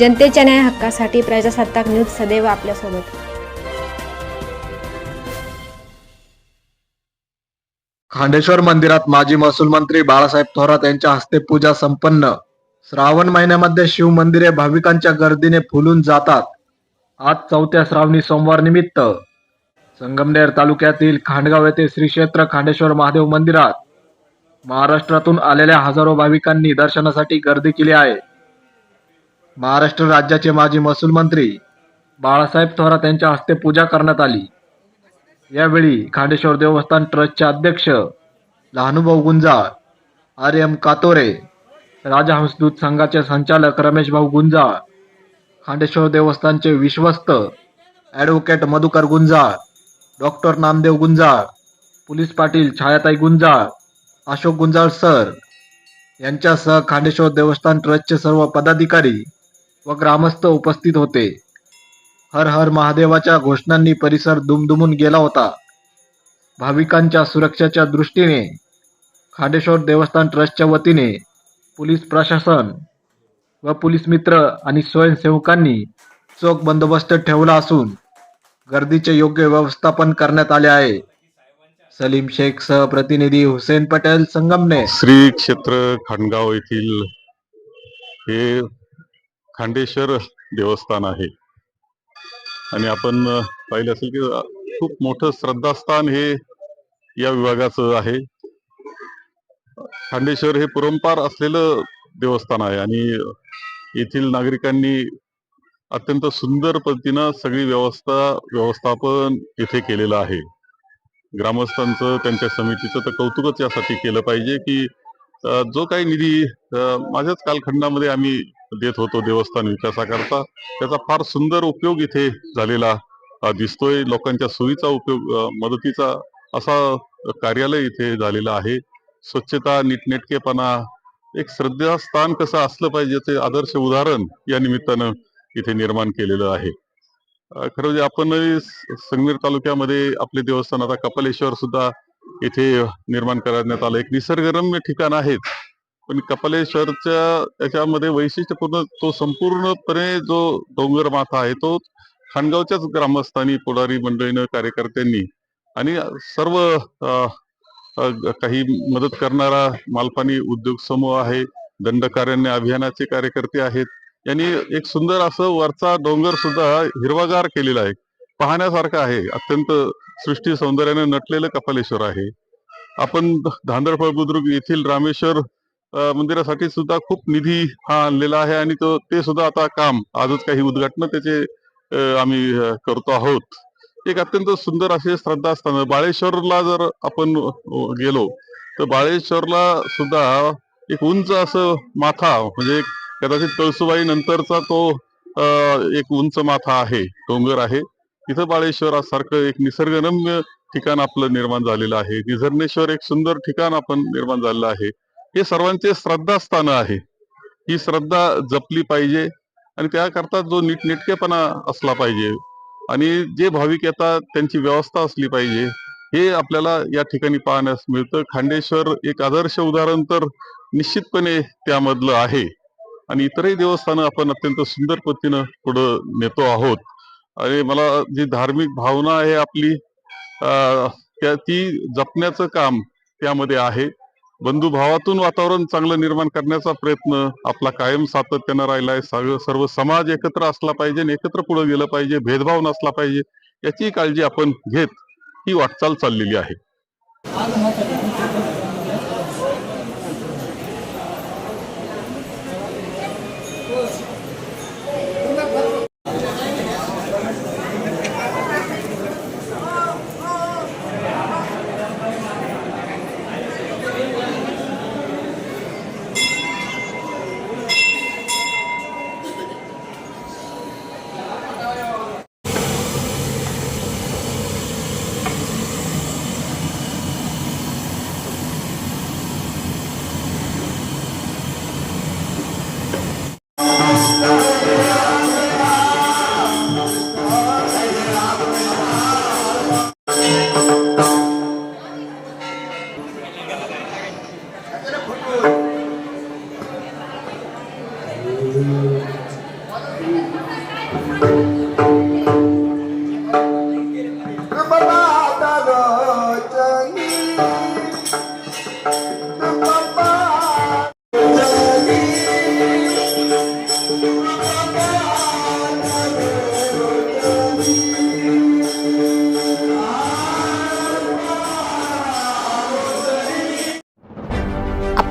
जनतेच्या न्याय हक्कासाठी प्रजासत्ताक न्यूज सदैव आपल्यासोबत. खांडेश्वर मंदिरात माजी महसूल मंत्री बाळासाहेब थोरात यांच्या हस्ते पूजा संपन्न. श्रावण महिन्यामध्ये शिव मंदिरे भाविकांच्या गर्दीने फुलून जातात. आज चौथ्या श्रावणी सोमवार निमित्त. संगमनेर तालुक्यातील खांडगाव येथे श्री क्षेत्र खांडेश्वर महादेव मंदिरात महाराष्ट्रातून आलेल्या हजारो भाविकांनी दर्शनासाठी गर्दी केली आहे. महाराष्ट्र राज्याचे माजी महसूल मंत्री बाळासाहेब थोरात यांच्या हस्ते पूजा करण्यात आली. यावेळी खांडेश्वर देवस्थान ट्रस्टचे अध्यक्ष लहानुभाऊ गुंजाळ आर एम कातोरे राजहंसदूत संघाचे संचालक रमेश भाऊ गुंजाळ खांडेश्वर देवस्थानचे विश्वस्त advocate Madhukar Gunjal doctor Namdev Gunjal police Patil Chhayatai Gunjal Ashok Gunjal sir यांच्यासह खांडेश्वर देवस्थान ट्रस्टचे सर्व पदाधिकारी व ग्रामस्थ उपस्थित होते. हर हर महादेवाच्या घोषणांनी परिसर दुमदुमून गेला होता. भाविकांच्या सुरक्षेच्या दृष्टीने खाडेश्वर देवस्थान ट्रस्टच्या वतीने पोलीस प्रशासन व पोलीस मित्र आणि स्वयंसेवकांनी चोख बंदोबस्त ठेवला असून गर्दीचे योग्य व्यवस्थापन करण्यात आले आहे. सलीम शेख सह प्रतिनिधी हुसेन पटेल संगमने श्री क्षेत्र खंडगाव येथील हे खांडेश्वर देवस्थान आहे. आणि आपण पाहिलं असेल की खूप मोठं श्रद्धास्थान हे या विभागाचं आहे. खांडेश्वर हे पुरंपार असलेलं देवस्थान आहे आणि येथील नागरिकांनी अत्यंत सुंदर पद्धतीनं सगळी व्यवस्था व्यवस्थापन इथे केलेलं आहे. ग्रामस्थांचं त्यांच्या समितीचं तर कौतुकच यासाठी केलं पाहिजे की जो काही निधी माझ्याच कालखंडामध्ये आम्ही देत होतो देवस्थान विकासाकरता. त्याचा फार सुंदर उपयोग इथे झालेला दिसतोय. लोकांच्या सोयीचा उपयोग मदतीचा असा कार्यालय इथे झालेला आहे. स्वच्छता नीटनेटकेपणा एक श्रद्धास्थान कसं असलं पाहिजे ते आदर्श उदाहरण या निमित्तानं इथे निर्माण केलेलं आहे. खरं म्हणजे आपण संगमेर तालुक्यामध्ये आपले देवस्थान आता कपालेश्वर सुद्धा इथे निर्माण करण्यात आलं. एक निसर्गरम्य ठिकाण आहे पण कपालेश्वरच्या याच्यामध्ये वैशिष्ट्यपूर्ण तो संपूर्णपणे जो डोंगर माथा आहे तो खानगावच्याच ग्रामस्थांनी पुढारी मंडळीनं कार्यकर्त्यांनी आणि सर्व काही मदत करणारा मालपानी उद्योग समूह आहे दंडकारण्य अभियानाचे कार्यकर्ते आहेत. यांनी एक सुंदर असं वरचा डोंगर सुद्धा हिरवागार केलेला आहे. पाहण्यासारखं आहे. अत्यंत सृष्टी सौंदर्याने नटलेलं कपालेश्वर आहे. आपण धांदळफळ बुद्रुक येथील रामेश्वर मंदिरासाठी सुद्धा खूप निधी हा आणलेला आहे आणि तो ते सुद्धा आता काम आजच काही उद्घाटन त्याचे आम्ही करतो आहोत. एक अत्यंत सुंदर असे श्रद्धास्थान बाळेश्वरला जर आपण गेलो तर बाळेश्वरला सुद्धा एक उंच असं माथा म्हणजे कदाचित कळसुबाई नंतरचा तो एक उंच माथा आहे डोंगर आहे. तिथं बाळेश्वरासारखं एक निसर्गरम्य ठिकाण आपलं निर्माण झालेलं आहे. निझर्णेश्वर एक सुंदर ठिकाण आपण निर्माण झालेलं आहे. हे सर्वांचे श्रद्धास्थानं आहे. ही श्रद्धा जपली पाहिजे आणि त्याकरता जो नीटनेटकेपणा असला पाहिजे आणि जे भाविक येतात त्यांची व्यवस्था असली पाहिजे हे आपल्याला या ठिकाणी पाहण्यास मिळतं. खांडेश्वर एक आदर्श उदाहरण तर निश्चितपणे त्यामधलं आहे. आणि इतरही देवस्थानं आपण अत्यंत सुंदर पद्धतीनं पुढं नेतो आहोत. आणि मला जी धार्मिक भावना आहे आपली त्या ती जपण्याचं काम त्यामध्ये आहे. बंधुभावातून वातावरण चांगलं निर्माण करण्याचा प्रयत्न आपला कायम सातत्यानं राहिला आहे. सर्व सर्व समाज एकत्र असला पाहिजे आणि एकत्र पुढे गेलं पाहिजे भेदभाव नसला पाहिजे याची काळजी आपण घेत ही वाटचाल चाललेली आहे. Thank you.